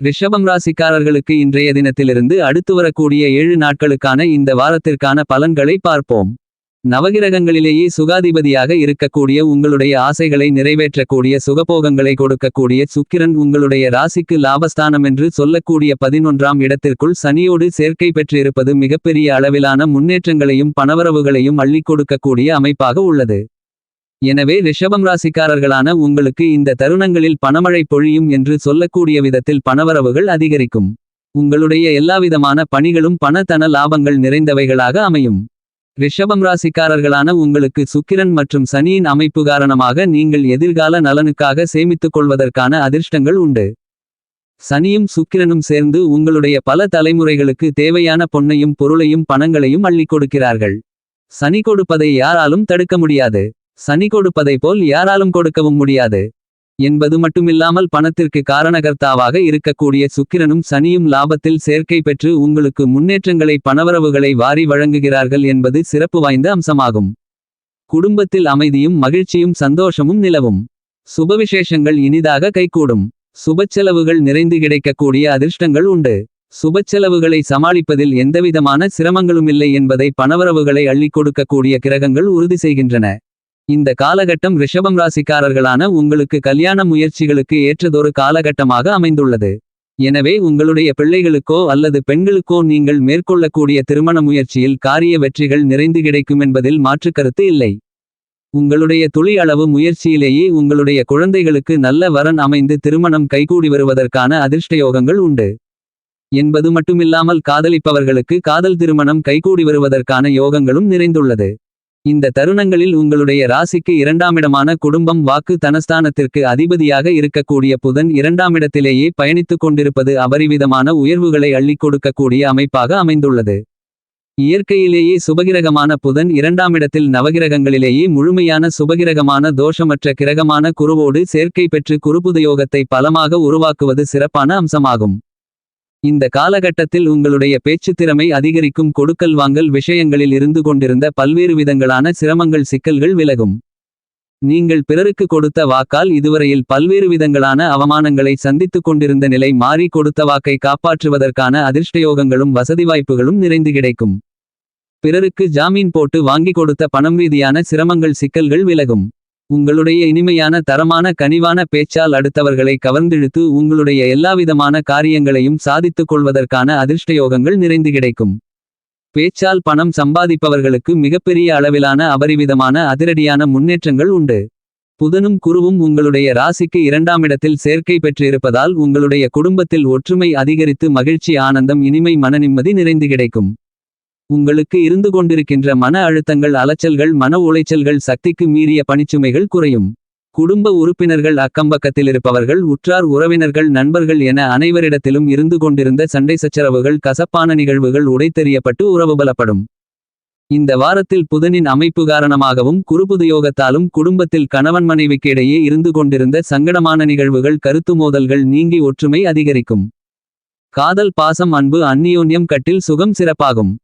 ரிஷபம் ராசிக்காரர்களுக்கு இன்றைய தினத்திலிருந்து அடுத்து வரக்கூடிய ஏழு நாட்களுக்கான இந்த வாரத்திற்கான பலன்களை பார்ப்போம். நவகிரகங்களிலேயே சுகாதிபதியாக இருக்கக்கூடிய உங்களுடைய ஆசைகளை நிறைவேற்றக்கூடிய சுகபோகங்களை கொடுக்கக்கூடிய சுக்கிரன் உங்களுடைய ராசிக்கு லாபஸ்தானம் என்று சொல்லக்கூடிய பதினொன்றாம் இடத்திற்குள் சனியோடு சேர்க்கை பெற்றிருப்பது மிகப்பெரிய அளவிலான முன்னேற்றங்களையும் பணவரவுகளையும் அள்ளிக் கொடுக்கக்கூடிய அமைப்பாக உள்ளது. எனவே ரிஷபம் ராசிக்காரர்களான உங்களுக்கு இந்த தருணங்களில் பணமழை பொழியும் என்று சொல்லக்கூடிய விதத்தில் பணவரவுகள் அதிகரிக்கும். உங்களுடைய எல்லாவிதமான பணிகளும் பணத்தன லாபங்கள் நிறைந்தவைகளாக அமையும். ரிஷபம் ராசிக்காரர்களான உங்களுக்கு சுக்கிரன் மற்றும் சனியின் அமைப்பு காரணமாக நீங்கள் எதிர்கால நலனுக்காக சேமித்துக் கொள்வதற்கான அதிர்ஷ்டங்கள் உண்டு. சனியும் சுக்கிரனும் சேர்ந்து உங்களுடைய பல தலைமுறைகளுக்கு தேவையான பொன்னையும் பொருளையும் பணங்களையும் அள்ளிக் கொடுக்கிறார்கள். சனி கொடுப்பதை யாராலும் தடுக்க முடியாது. சனி கொடுப்பதை போல் யாராலும் கொடுக்கவும் முடியாது. என்பது மட்டுமில்லாமல் பணத்திற்கு காரணகர்த்தாவாக இருக்கக்கூடிய சுக்கிரனும் சனியும் லாபத்தில் சேர்க்கை பெற்று உங்களுக்கு முன்னேற்றங்களை பணவரவுகளை வாரி வழங்குகிறார்கள் என்பது சிறப்பு வாய்ந்த அம்சமாகும். குடும்பத்தில் அமைதியும் மகிழ்ச்சியும் சந்தோஷமும் நிலவும். சுபவிசேஷங்கள் இனிதாக கைகூடும். சுபச்செலவுகள் நிறைந்து கிடைக்கக்கூடிய அதிர்ஷ்டங்கள் உண்டு. சுபச்செலவுகளை சமாளிப்பதில் எந்தவிதமான சிரமங்களுமில்லை என்பதை பணவரவுகளை அள்ளிக் கொடுக்கக்கூடிய கிரகங்கள் உறுதி செய்கின்றன. இந்த காலகட்டம் ரிஷபம் ராசிக்காரர்களான உங்களுக்கு கல்யாண முயற்சிகளுக்கு ஏற்றதொரு காலகட்டமாக அமைந்துள்ளது. எனவே உங்களுடைய பிள்ளைகளுக்கோ அல்லது பெண்களுக்கோ நீங்கள் மேற்கொள்ளக்கூடிய திருமண முயற்சியில் காரிய வெற்றிகள் நிறைந்து கிடைக்கும் என்பதில் மாற்றுக்கருத்து இல்லை. உங்களுடைய துளி அளவு முயற்சியிலேயே உங்களுடைய குழந்தைகளுக்கு நல்ல வரன் அமைந்து திருமணம் கைகூடி வருவதற்கான அதிர்ஷ்டயோகங்கள் உண்டு. என்பது மட்டுமில்லாமல் காதலிப்பவர்களுக்கு காதல் திருமணம் கைகூடி வருவதற்கான யோகங்களும் நிறைந்துள்ளது. இந்த தருணங்களில் உங்களுடைய ராசிக்கு இரண்டாமிடமான குடும்பம் வாக்கு தனஸ்தானத்திற்கு அதிபதியாக இருக்கக்கூடிய புதன் இரண்டாமிடத்திலேயே பயணித்துக் கொண்டிருப்பது அபரிவிதமான உயர்வுகளை அள்ளிக் கொடுக்கக்கூடிய அமைப்பாக அமைந்துள்ளது. இயற்கையிலேயே சுபகிரகமான புதன் இரண்டாமிடத்தில் நவகிரகங்களிலேயே முழுமையான சுபகிரகமான தோஷமற்ற கிரகமான குருவோடு சேர்க்கை பெற்று குருபுதயோகத்தை பலமாக உருவாக்குவது சிறப்பான அம்சமாகும். இந்த காலகட்டத்தில் உங்களுடைய பேச்சுத் திறமை அதிகரிக்கும் கொடுக்கல் வாங்கல் விஷயங்களில் இருந்து கொண்டிருந்த பல்வேறு விதங்களான சிரமங்கள் சிக்கல்கள் விலகும். நீங்கள் பிறருக்கு கொடுத்த வாக்கால் இதுவரையில் பல்வேறு விதங்களான அவமானங்களை சந்தித்துக் கொண்டிருந்த நிலை மாறி கொடுத்த வாக்கை காப்பாற்றுவதற்கான அதிர்ஷ்டயோகங்களும் வசதி வாய்ப்புகளும் நிறைந்து கிடைக்கும். பிறருக்கு ஜாமீன் போட்டு வாங்கி கொடுத்த பணம் ரீதியான சிரமங்கள் சிக்கல்கள் விலகும். உங்களுடைய இனிமையான தரமான கனிவான பேச்சால் அடுத்தவர்களை கவர்ந்திழுத்து உங்களுடைய எல்லாவிதமான காரியங்களையும் சாதித்துக் கொள்வதற்கான அதிர்ஷ்டயோகங்கள் நிறைந்து கிடைக்கும். பேச்சால் பணம் சம்பாதிப்பவர்களுக்கு மிகப்பெரிய அளவிலான அபரிவிதமான அதிரடியான முன்னேற்றங்கள் உண்டு. புதனும் குருவும் உங்களுடைய ராசிக்கு இரண்டாம் இடத்தில் சேர்க்கை பெற்றிருப்பதால் உங்களுடைய குடும்பத்தில் ஒற்றுமை அதிகரித்து மகிழ்ச்சி ஆனந்தம் இனிமை மனநிம்மதி நிறைந்து கிடைக்கும். உங்களுக்கு இருந்து கொண்டிருக்கின்ற மன அழுத்தங்கள் அலைச்சல்கள் மன உளைச்சல்கள் சக்திக்கு மீறிய பணிச்சுமைகள் குறையும். குடும்ப உறுப்பினர்கள் அக்கம்பக்கத்திலிருப்பவர்கள் உற்றார் உறவினர்கள் நண்பர்கள் என அனைவரிடத்திலும் இருந்து கொண்டிருந்த சண்டை சச்சரவுகள் கசப்பான நிகழ்வுகள் உடைத்தெறியப்பட்டு உறவு பலப்படும். இந்த வாரத்தில் புதனின் அமைப்பு காரணமாகவும் குருபுதயோகத்தாலும் குடும்பத்தில் கணவன் மனைவிக்கு இடையே இருந்து கொண்டிருந்த சங்கடமான நிகழ்வுகள் கருத்து மோதல்கள் நீங்கி ஒற்றுமை அதிகரிக்கும். காதல் பாசம் அன்பு அந்நியோன்யம் கட்டில் சுகம் சிறப்பாகும்.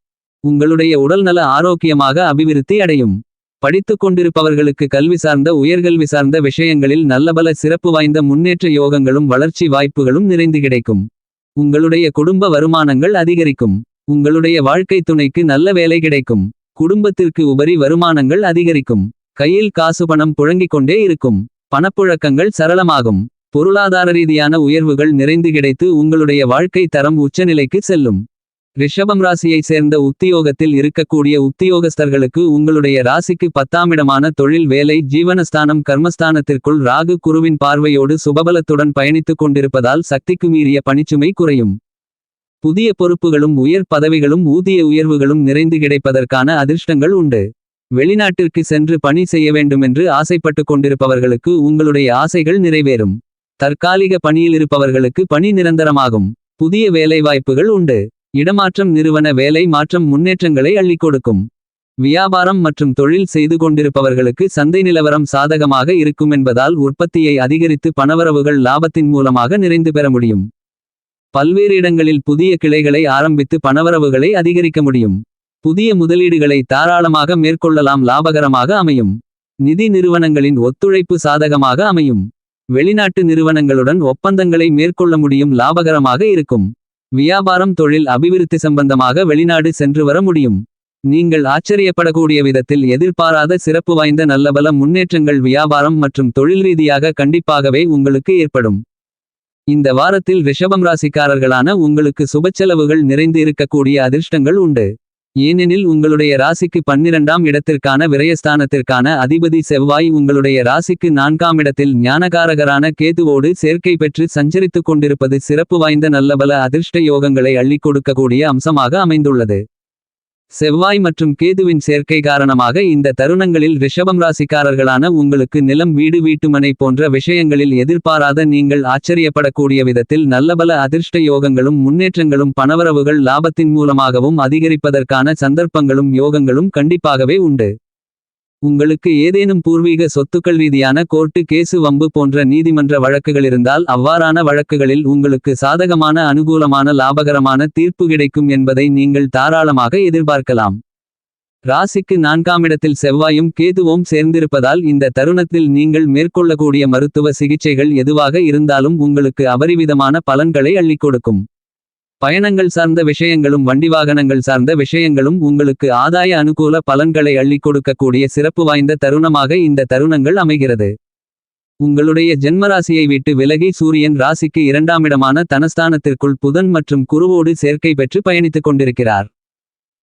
உங்களுடைய உடல்நல ஆரோக்கியமாக அபிவிருத்தி அடையும். படித்துக் கொண்டிருப்பவர்களுக்கு கல்வி சார்ந்த உயர்கல்வி சார்ந்த விஷயங்களில் நல்லபல சிறப்பு வாய்ந்த முன்னேற்ற யோகங்களும் வளர்ச்சி வாய்ப்புகளும் நிறைந்து கிடைக்கும். உங்களுடைய குடும்ப வருமானங்கள் அதிகரிக்கும். உங்களுடைய வாழ்க்கை துணைக்கு நல்ல வேலை கிடைக்கும். குடும்பத்திற்கு உபரி வருமானங்கள் அதிகரிக்கும். கையில் காசு பணம் புழங்கிக் கொண்டே இருக்கும். பணப்புழக்கங்கள் சரளமாகும். பொருளாதார ரீதியான உயர்வுகள் நிறைந்து கிடைத்து உங்களுடைய வாழ்க்கை தரம் உச்சநிலைக்கு செல்லும். ரிஷபம் ராசியைச் சேர்ந்த உத்தியோகத்தில் இருக்கக்கூடிய உத்தியோகஸ்தர்களுக்கு உங்களுடைய ராசிக்கு பத்தாமிடமான தொழில் வேலை ஜீவனஸ்தானம் கர்மஸ்தானத்திற்குள் ராகு குருவின் பார்வையோடு சுபபலத்துடன் பயணித்துக் கொண்டிருப்பதால் சக்திக்கு மீறிய பணிச்சுமை குறையும். புதிய பொறுப்புகளும் உயர் பதவிகளும் ஊதிய உயர்வுகளும் நிறைந்து கிடைப்பதற்கான அதிர்ஷ்டங்கள் உண்டு. வெளிநாட்டிற்கு சென்று பணி செய்ய வேண்டுமென்று ஆசைப்பட்டுக் கொண்டிருப்பவர்களுக்கு உங்களுடைய ஆசைகள் நிறைவேறும். தற்காலிக பணியில் இருப்பவர்களுக்கு பணி நிரந்தரமாகும். புதிய வேலைவாய்ப்புகள் உண்டு. இடமாற்றம் நிறுவன வேலை மாற்றம் முன்னேற்றங்களை அள்ளிக் கொடுக்கும். வியாபாரம் மற்றும் தொழில் செய்து கொண்டிருப்பவர்களுக்கு சந்தை நிலவரம் சாதகமாக இருக்கும் என்பதால் உற்பத்தியை அதிகரித்து பணவரவுகள் லாபத்தின் மூலமாக நிறைந்து பெற முடியும். பல்வேறு இடங்களில் புதிய கிளைகளை ஆரம்பித்து பணவரவுகளை அதிகரிக்க முடியும். புதிய முதலீடுகளை தாராளமாக மேற்கொள்ளலாம் லாபகரமாக அமையும். நிதி நிறுவனங்களின் ஒத்துழைப்பு சாதகமாக அமையும். வெளிநாட்டு நிறுவனங்களுடன் ஒப்பந்தங்களை மேற்கொள்ள முடியும் லாபகரமாக இருக்கும். வியாபாரம் தொழில் அபிவிருத்தி சம்பந்தமாக வெளிநாடு சென்று வர முடியும். நீங்கள் ஆச்சரியப்படக்கூடிய விதத்தில் எதிர்பாராத சிறப்பு வாய்ந்த நல்லபல முன்னேற்றங்கள் வியாபாரம் மற்றும் தொழில் ரீதியாக கண்டிப்பாகவே உங்களுக்கு ஏற்படும். இந்த வாரத்தில் ரிஷபம் ராசிக்காரர்களான உங்களுக்கு சுபச்செலவுகள் நிறைந்து இருக்கக்கூடிய அதிர்ஷ்டங்கள் உண்டு. ஏனெனில் உங்களுடைய ராசிக்கு பன்னிரண்டாம் இடத்திற்கான விரயஸ்தானத்திற்கான அதிபதி செவ்வாய் உங்களுடைய ராசிக்கு நான்காம் இடத்தில் ஞானகாரகரான கேதுவோடு சேர்க்கை பெற்று சஞ்சரித்துக் கொண்டிருப்பது சிறப்பு வாய்ந்த நல்லபல அதிர்ஷ்ட யோகங்களை அள்ளிக் கொடுக்கக்கூடிய அம்சமாக அமைந்துள்ளது. செவ்வாய் மற்றும் கேதுவின் சேர்க்கை காரணமாக இந்த தருணங்களில் ரிஷபம் ராசிக்காரர்களான உங்களுக்கு நிலம் வீடு வீட்டுமனை போன்ற விஷயங்களில் எதிர்பாராத நீங்கள் ஆச்சரியப்படக்கூடிய விதத்தில் நல்லபல அதிர்ஷ்ட யோகங்களும் முன்னேற்றங்களும் பணவரவுகள் லாபத்தின் மூலமாகவும் அதிகரிப்பதற்கான சந்தர்ப்பங்களும் யோகங்களும் கண்டிப்பாகவே உண்டு. உங்களுக்கு ஏதேனும் பூர்வீக சொத்துக்கள் ரீதியான கோர்ட்டு கேசு வம்பு போன்ற நீதிமன்ற வழக்குகளிருந்தால் அவ்வாறான வழக்குகளில் உங்களுக்கு சாதகமான அனுகூலமான லாபகரமான தீர்ப்பு கிடைக்கும் என்பதை நீங்கள் தாராளமாக எதிர்பார்க்கலாம். ராசிக்கு நான்காமிடத்தில் செவ்வாயும் கேதுவும் சேர்ந்திருப்பதால் இந்த தருணத்தில் நீங்கள் மேற்கொள்ளக்கூடிய மருத்துவ சிகிச்சைகள் எதுவாக இருந்தாலும் உங்களுக்கு அபரிவிதமான பலன்களை அள்ளிக் கொடுக்கும். பயணங்கள் சார்ந்த விஷயங்களும் வண்டி வாகனங்கள் சார்ந்த விஷயங்களும் உங்களுக்கு ஆதாய அனுகூல பலன்களை அள்ளிக் கொடுக்கக்கூடிய சிறப்பு வாய்ந்த தருணமாக இந்த தருணங்கள் அமைகிறது. உங்களுடைய ஜென்மராசியை விட்டு விலகி சூரியன் ராசிக்கு இரண்டாமிடமான தனஸ்தானத்திற்குள் புதன் மற்றும் குருவோடு சேர்க்கை பெற்று பயணித்துக் கொண்டிருக்கிறார்.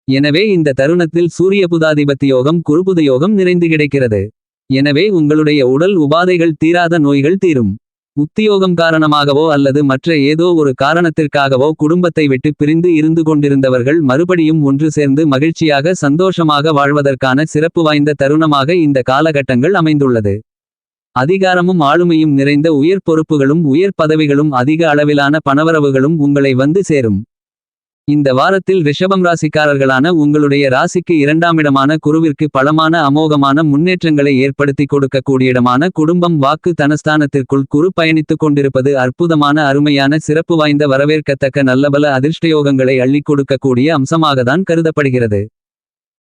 எனவே இந்த தருணத்தில் சூரிய புதாதிபத்தி யோகம் குருபுத யோகம் நிறைந்து கிடைக்கிறது. எனவே உங்களுடைய உடல் உபாதைகள் தீராத நோய்கள் தீரும். உத்தியோகம் காரணமாகவோ அல்லது மற்ற ஏதோ ஒரு காரணத்திற்காகவோ குடும்பத்தை விட்டு பிரிந்து இருந்து கொண்டிருந்தவர்கள் மறுபடியும் ஒன்று சேர்ந்து மகிழ்ச்சியாக சந்தோஷமாக வாழ்வதற்கான சிறப்பு வாய்ந்த தருணமாக இந்த காலகட்டங்கள் அமைந்துள்ளது. அதிகாரமும் ஆளுமையும் நிறைந்த உயர் பொறுப்புகளும் உயர் பதவிகளும் அதிக அளவிலான பணவரவுகளும் உங்களை வந்து சேரும். இந்த வாரத்தில் ரிஷபம் ராசிக்காரர்களான உங்களுடைய ராசிக்கு இரண்டாமிடமான குருவிற்கு பலமான அமோகமான முன்னேற்றங்களை ஏற்படுத்தி கொடுக்கக்கூடியிடமான குடும்பம் வாக்கு தனஸ்தானத்திற்குள் குரு பயணித்துக் கொண்டிருப்பது அற்புதமான அருமையான சிறப்பு வாய்ந்த வரவேற்கத்தக்க நல்லபல அதிர்ஷ்டயோகங்களை அள்ளிக் கொடுக்கக்கூடிய அம்சமாகத்தான் கருதப்படுகிறது.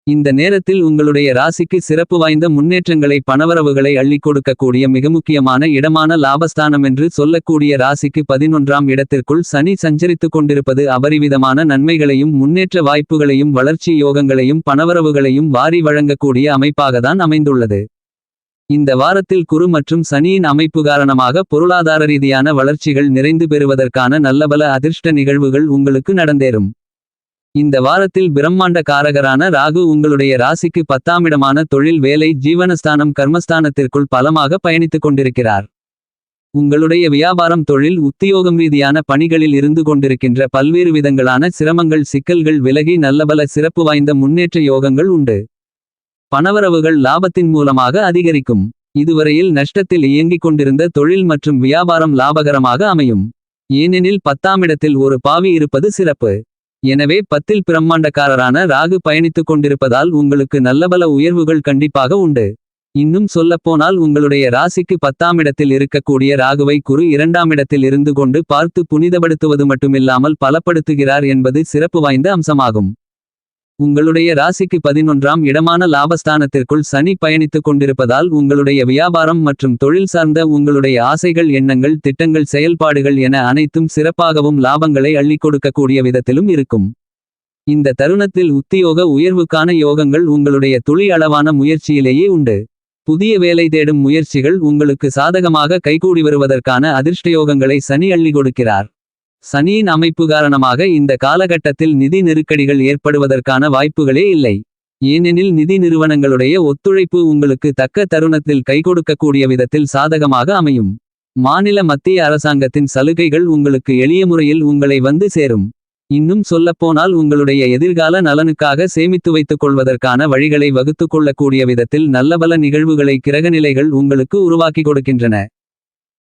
இந்த நேரத்தில் உங்களுடைய ராசிக்கு சிறப்பு வாய்ந்த முன்னேற்றங்களை பணவரவுகளை அள்ளிக் கொடுக்கக்கூடிய மிக முக்கியமான இடமான லாபஸ்தானமென்று சொல்லக்கூடிய ராசிக்கு பதினொன்றாம் இடத்திற்குள் சனி சஞ்சரித்துக் கொண்டிருப்பது அபரிவிதமான நன்மைகளையும் முன்னேற்ற வாய்ப்புகளையும் வளர்ச்சி யோகங்களையும் பணவரவுகளையும் வாரி வழங்கக்கூடிய அமைப்பாகத்தான் அமைந்துள்ளது. இந்த வாரத்தில் குரு மற்றும் சனியின் அமைப்பு காரணமாக பொருளாதார ரீதியான வளர்ச்சிகள் நிறைந்து பெறுவதற்கான நல்லபல அதிர்ஷ்ட நிகழ்வுகள் உங்களுக்கு நடந்தேறும். இந்த வாரத்தில் பிரம்மாண்ட காரகரான ராகு உங்களுடைய ராசிக்கு பத்தாமிடமான தொழில் வேலை ஜீவனஸ்தானம் கர்மஸ்தானத்திற்குள் பலமாக பயணித்துக் கொண்டிருக்கிறார். உங்களுடைய வியாபாரம் தொழில் உத்தியோகம் ரீதியான பணிகளில் இருந்து கொண்டிருக்கின்ற பல்வேறு விதங்களான சிரமங்கள் சிக்கல்கள் விலகி நல்லபல சிறப்பு வாய்ந்த முன்னேற்ற யோகங்கள் உண்டு. பணவரவுகள் லாபத்தின் மூலமாக அதிகரிக்கும். இதுவரையில் நஷ்டத்தில் இயங்கிக் கொண்டிருந்த தொழில் மற்றும் வியாபாரம் லாபகரமாக அமையும். ஏனெனில் பத்தாமிடத்தில் ஒரு பாவி இருப்பது சிறப்பு. எனவே பத்தில் பிரம்மாண்டக்காரரான ராகு பயணித்துக் கொண்டிருப்பதால் உங்களுக்கு நல்லபல உயர்வுகள் கண்டிப்பாக உண்டு. இன்னும் சொல்லப்போனால் உங்களுடைய ராசிக்கு பத்தாம் இடத்தில் இருக்கக்கூடிய ராகுவை குரு இரண்டாம் இடத்தில் இருந்து கொண்டு பார்த்து புனிதப்படுத்துவது மட்டுமில்லாமல் பலப்படுத்துகிறார் என்பது சிறப்பு வாய்ந்த அம்சமாகும். உங்களுடைய ராசிக்கு பதினொன்றாம் இடமான லாபஸ்தானத்திற்குள் சனி பயணித்துக் கொண்டிருப்பதால் உங்களுடைய வியாபாரம் மற்றும் தொழில் சார்ந்த உங்களுடைய ஆசைகள் எண்ணங்கள் திட்டங்கள் செயல்பாடுகள் என அனைத்தும் சிறப்பாகவும் லாபங்களை அள்ளிக் கொடுக்கக்கூடிய விதத்திலும் இருக்கும். இந்த தருணத்தில் உத்தியோக உயர்வுக்கான யோகங்கள் உங்களுடைய துளி அளவான முயற்சியிலேயே உண்டு. புதிய வேலை தேடும் முயற்சிகள் உங்களுக்கு சாதகமாக கைகூடி வருவதற்கான அதிர்ஷ்டயோகங்களை சனி அள்ளி கொடுக்கிறார். சனியின் அமைப்பு காரணமாக இந்த காலகட்டத்தில் நிதி நெருக்கடிகள் ஏற்படுவதற்கான வாய்ப்புகளே இல்லை. ஏனெனில் நிதி நிறுவனங்களுடைய ஒத்துழைப்பு உங்களுக்கு தக்க தருணத்தில் கைகொடுக்கக்கூடிய விதத்தில் சாதகமாக அமையும். மாநில மத்திய அரசாங்கத்தின் சலுகைகள் உங்களுக்கு எளிய முறையில் உங்களை வந்து சேரும். இன்னும் சொல்லப்போனால் உங்களுடைய எதிர்கால நலனுக்காக சேமித்து வைத்துக் கொள்வதற்கான வழிகளை வகுத்துக் கொள்ளக்கூடிய விதத்தில் நல்லபல நிகழ்வுகளை கிரகநிலைகள் உங்களுக்கு உருவாக்கி கொடுக்கின்றன.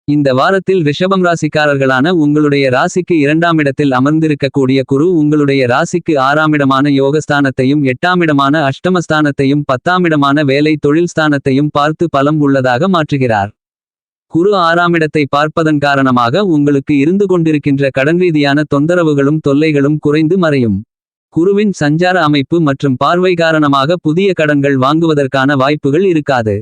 இந்த வாரத்தில் ரிஷபம் ராசிக்காரர்களான உங்களுடைய ராசிக்கு இரண்டாமிடத்தில் அமர்ந்திருக்கக்கூடிய குரு உங்களுடைய ராசிக்கு ஆறாமிடமான யோகஸ்தானத்தையும் எட்டாமிடமான அஷ்டமஸ்தானத்தையும் பத்தாமிடமான வேலை தொழில் ஸ்தானத்தையும் பார்த்து பலம் உள்ளதாக மாற்றுகிறார். குரு ஆறாமிடத்தை பார்ப்பதன் காரணமாக உங்களுக்கு இருந்து கொண்டிருக்கின்ற கடன் ரீதியான தொந்தரவுகளும் தொல்லைகளும் குறைந்து மறையும். குருவின் சஞ்சார அமைப்பு மற்றும் பார்வை காரணமாக புதிய கடன்கள் வாங்குவதற்கான வாய்ப்புகள் இருக்காது.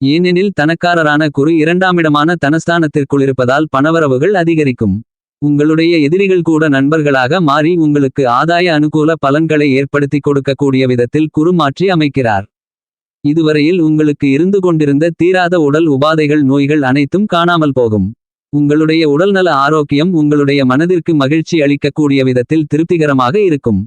ஏனெனில் தனக்காரரான குரு இரண்டாமிடமான தனஸ்தானத்திற்குள் இருப்பதால் பணவரவுகள் அதிகரிக்கும். உங்களுடைய எதிரிகள் கூட நண்பர்களாக மாறி உங்களுக்கு ஆதாய அனுகூல பலன்களை ஏற்படுத்தி கொடுக்கக்கூடிய விதத்தில் குரு மாற்றி அமைக்கிறார். இதுவரையில் உங்களுக்கு இருந்து கொண்டிருந்த தீராத உடல் உபாதைகள் நோய்கள் அனைத்தும் காணாமல் போகும். உங்களுடைய உடல்நல ஆரோக்கியம் உங்களுடைய மனதிற்கு மகிழ்ச்சி அளிக்கக்கூடிய விதத்தில் திருப்திகரமாக இருக்கும்.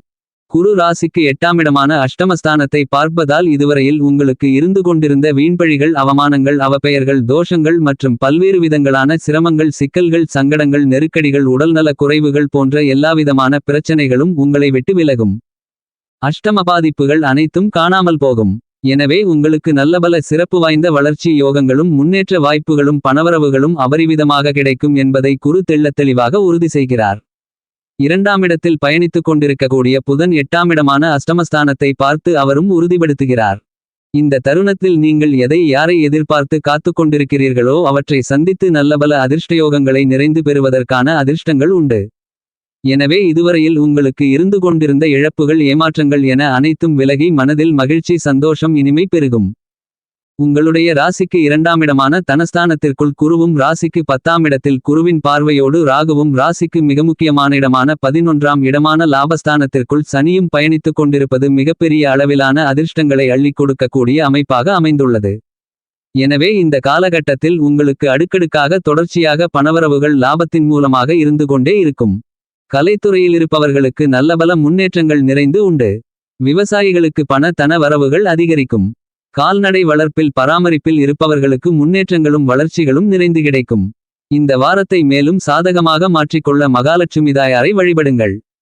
குரு ராசிக்கு எட்டாமிடமான அஷ்டமஸ்தானத்தை பார்ப்பதால் இதுவரையில் உங்களுக்கு இருந்து கொண்டிருந்த வீண்பழிகள் அவமானங்கள் அவப்பெயர்கள் தோஷங்கள் மற்றும் பல்வேறு விதங்களான சிரமங்கள் சிக்கல்கள் சங்கடங்கள் நெருக்கடிகள் உடல்நல குறைவுகள் போன்ற எல்லாவிதமான பிரச்சனைகளும் உங்களை விட்டு விலகும். அஷ்டம பாதிப்புகள் அனைத்தும் காணாமல் போகும். எனவே உங்களுக்கு நல்லபல சிறப்பு வாய்ந்த வளர்ச்சி யோகங்களும் முன்னேற்ற வாய்ப்புகளும் பணவரவுகளும் அபரிவிதமாக கிடைக்கும் என்பதை குரு தெள்ளத்தெளிவாக உறுதி செய்கிறார். இரண்டாமிடத்தில் பயணித்துக் கொண்டிருக்கக்கூடிய புதன் எட்டாமிடமான அஷ்டமஸ்தானத்தை பார்த்து அவரும் உறுதிப்படுத்துகிறார். இந்த தருணத்தில் நீங்கள் எதை யாரை எதிர்பார்த்து காத்துக் கொண்டிருக்கிறீர்களோ அவற்றை சந்தித்து நல்லபல அதிர்ஷ்டயோகங்களை நிறைந்து பெறுவதற்கான அதிர்ஷ்டங்கள் உண்டு. எனவே இதுவரையில் உங்களுக்கு இருந்து கொண்டிருந்த இழப்புகள் ஏமாற்றங்கள் என அனைத்தும் விலகி மனதில் மகிழ்ச்சி சந்தோஷம் இனிமை பெருகும். உங்களுடைய ராசிக்கு இரண்டாமிடமான தனஸ்தானத்திற்குள் குருவும் ராசிக்கு பத்தாம் இடத்தில் குருவின் பார்வையோடு ராகுவும் ராசிக்கு மிக முக்கியமான இடமான பதினொன்றாம் இடமான லாபஸ்தானத்திற்குள் சனியும் பயணித்துக் கொண்டிருப்பது மிகப்பெரிய அளவிலான அதிர்ஷ்டங்களை அள்ளிக் கொடுக்கக்கூடிய அமைப்பாக அமைந்துள்ளது. எனவே இந்த காலகட்டத்தில் உங்களுக்கு அடுக்கடுக்காக தொடர்ச்சியாக பணவரவுகள் லாபத்தின் மூலமாக இருந்து கொண்டே இருக்கும். கலைத்துறையில் இருப்பவர்களுக்கு நல்லபல முன்னேற்றங்கள் நிறைந்து உண்டு. விவசாயிகளுக்கு பண தன வரவுகள் அதிகரிக்கும். கால்நடை வளர்ப்பில் பராமரிப்பில் இருப்பவர்களுக்கு முன்னேற்றங்களும் வளர்ச்சிகளும் நிறைந்து கிடைக்கும். இந்த வாரத்தை மேலும் சாதகமாக மாற்றிக்கொள்ள மகாலட்சுமி தாயாரை வழிபடுங்கள்.